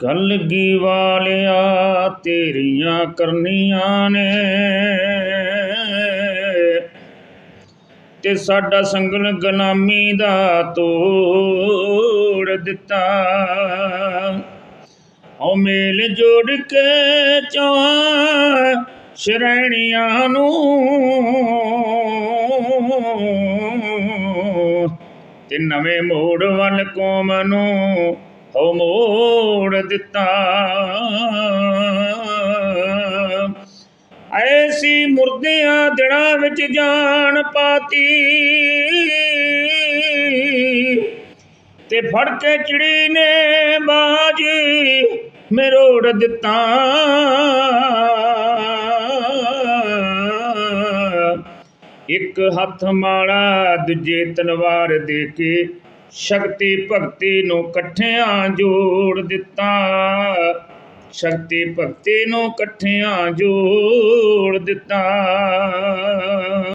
ਕਲਗੀ ਵਾਲਿਆ, ਤੇਰੀਆਂ ਕਰਨੀਆਂ ਨੇ। ਤੇ ਸਾਡਾ ਸੰਗਲ ਗੁਲਾਮੀ ਦਾ ਤੋੜ ਦਿੱਤਾ। ਓ ਮੇਲ ਜੋੜ ਕੇ ਚਾਹ ਸ਼ਰਣੀਆਂ ਨੂੰ। ਤੇ ਨਵੇਂ ਮੋੜ ਵੱਲ ਕੌਮ ਨੂੰ ਹੋ ਮੋੜ ਦਿੱਤਾ। ਐਸੀ ਮੁਰਦਿਆਂ ਦਿਨਾਂ ਵਿੱਚ ਜਾਨ ਪਾਤੀ। ਤੇ ਫੜ ਕੇ ਚਿੜੀ ਨੇ ਬਾਜ ਮਰੋੜ ਦਿੱਤਾ। ਇੱਕ ਹੱਥ ਮਾਲਾ ਦੂਜੇ ਤਲਵਾਰ ਦੇ ਕੇ ਸ਼ਕਤੀ ਭਗਤੀ ਨੂੰ ਇਕੱਠਿਆਂ ਜੋੜ ਦਿੱਤਾ। ਸ਼ਕਤੀ ਭਗਤੀ ਨੂੰ ਇਕੱਠਿਆਂ ਜੋੜ ਦਿੱਤਾ।